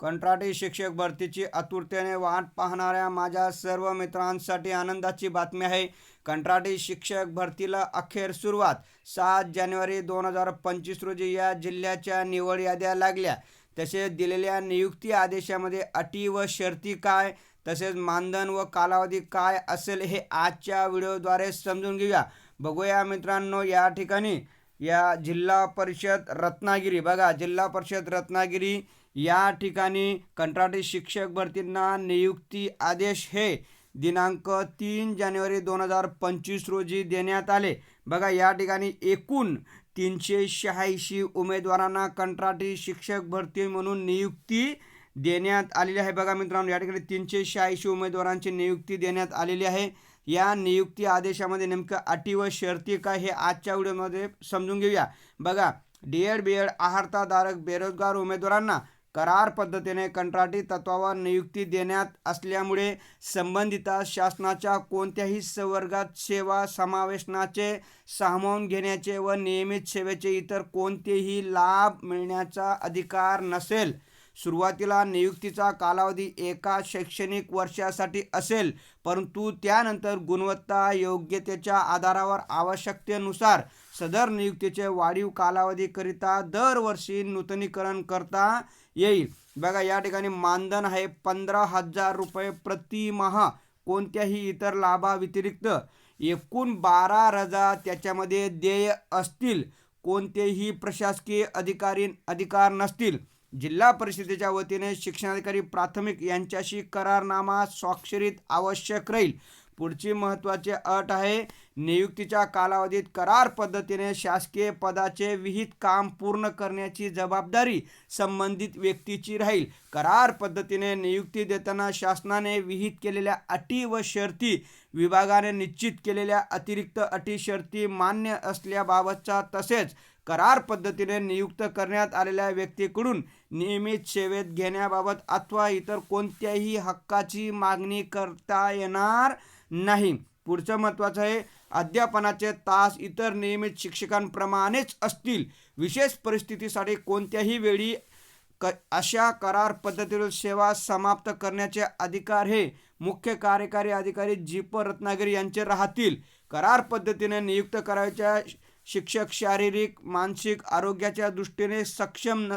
कंत्राटी शिक्षक भरतीची आतुरतेने वाट पाहणाऱ्या माझ्या सर्व मित्रांसाठी आनंदाची बातमी आहे. कंत्राटी शिक्षक भरतीला अखेर सुरुवात. सात जानेवारी दोन हजार पंचवीस रोजी या जिल्ह्याच्या निवड याद्या लागल्या. तसेच दिलेल्या नियुक्ती आदेशामध्ये अटी व शर्ती काय? तसेच मानधन व कालावधी काय असेल हे आजच्या व्हिडिओद्वारे समजून घेऊया. बघूया मित्रांनो या ठिकाणी. या जिल्हा परिषद रत्नागिरी. बघा जिल्हा परिषद रत्नागिरी या ठिकाणी कंत्राटी शिक्षक भरतींना नियुक्ती आदेश हे दिनांक तीन जानेवारी दोन हजार पंचवीस रोजी देण्यात आले. बघा या ठिकाणी एकूण तीनशे शहाऐंशी उमेदवारांना कंत्राटी शिक्षक भरती म्हणून नियुक्ती देण्यात आलेली आहे. बघा मित्रांनो या ठिकाणी तीनशे शहाऐंशी उमेदवारांची नियुक्ती देण्यात आलेली आहे. या नियुक्ती आदेशामध्ये नेमकं अटी व शर्ती काय हे आजच्या व्हिडिओमध्ये समजून घेऊया. बघा डी एड बी एड आहारताधारक बेरोजगार उमेदवारांना करार पद्धतीने कंत्राटी तत्वावर नियुक्ती देण्यात असल्यामुळे संबंधिता शासनाच्या कोणत्याही संवर्गात सेवा समावेशनाचे सामावून घेण्याचे व नियमित सेवेचे इतर कोणतेही लाभ मिळण्याचा अधिकार नसेल. सुरुवातीला नियुक्तीचा कालावधी एका शैक्षणिक वर्षासाठी असेल परंतु त्यानंतर गुणवत्ता योग्यतेच्या आधारावर आवश्यकतेनुसार सदर नियुक्तीचे वाढीव कालावधीकरिता दरवर्षी नूतनीकरण करता येईल. बघा या ठिकाणी मानधन आहे पंधरा हजार रुपये प्रतिमहा कोणत्याही इतर लाभाव्यतिरिक्त एकूण बारा रजा त्याच्यामध्ये देय असतील. कोणतेही प्रशासकीय अधिकारी अधिकार नसतील. जिल्हा परिषदेच्या वतीने शिक्षणाधिकारी प्राथमिक यांच्याशी करारनामा स्वाक्षरीत आवश्यक राहील. पुढची महत्त्वाची अट आहे नियुक्तीच्या कालावधीत करार पद्धतीने शासकीय पदाचे विहित काम पूर्ण करण्याची जबाबदारी संबंधित व्यक्तीची राहील. करार पद्धतीने नियुक्ती देताना शासनाने विहित केलेल्या अटी व शर्ती विभागाने निश्चित केलेल्या अतिरिक्त अटी शर्ती मान्य असल्याबाबतचा तसेच करार पद्धतीने नियुक्त करण्यात आलेल्या व्यक्तीकडून नियमित सेवेत घेण्याबाबत अथवा इतर कोणत्याही हक्काची मागणी करता येणार नाही. पुढचं महत्त्वाचं आहे अध्यापनाचे तास इतर नियमित शिक्षकांप्रमाणेच असतील. विशेष परिस्थितीसाठी कोणत्याही वेळी क अशा करार पद्धतीवर सेवा समाप्त करण्याचे अधिकार हे मुख्य कार्यकारी अधिकारी जी प रत्नागिरी यांचे राहतील. करार पद्धतीने नियुक्त करायच्या शिक्षक शारीरिक मानसिक आरोग्याच्या दृष्टीने सक्षम न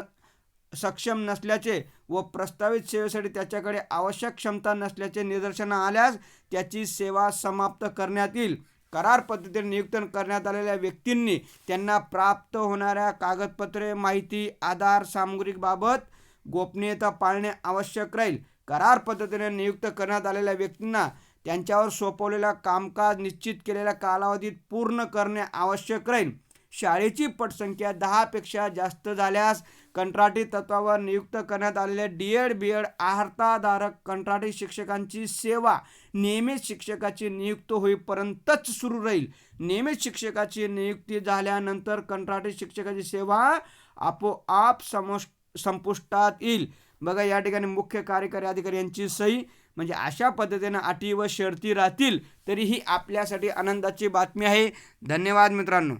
सक्षम नसल्याचे व प्रस्तावित सेवेसाठी त्याच्याकडे आवश्यक क्षमता नसल्याचे निदर्शन आल्यास त्याची सेवा समाप्त करण्यात येईल करार पद्धतीने नियुक्त करण्यात आलेल्या व्यक्तींनी त्यांना प्राप्त होणाऱ्या कागदपत्रे माहिती आधार सामग्रीबाबत गोपनीयता पाळणे आवश्यक राहील. करार पद्धतीने नियुक्त करण्यात आलेल्या व्यक्तींना त्यांच्यावर सोपवलेला कामकाज निश्चित केलेल्या कालावधीत पूर्ण करणे आवश्यक राहील. शाळेची पटसंख्या दहापेक्षा जास्त झाल्यास कंत्राटी तत्वावर नियुक्त करण्यात आलेल्या डी एड बी एड आहारताधारक कंत्राटी शिक्षकांची सेवा नियमित शिक्षकाची नियुक्त होईपर्यंतच सुरू राहील. नियमित शिक्षकाची नियुक्ती झाल्यानंतर कंत्राटी शिक्षकाची सेवा आपोआप समोष संपुष्टात येईल. बघा या ठिकाणी मुख्य कार्यकारी अधिकारी यांची सही म्हणजे अशा पद्धतीनं अटी व शर्ती राहतील तरीही आपल्यासाठी आनंदाची बातमी आहे. धन्यवाद मित्रांनो.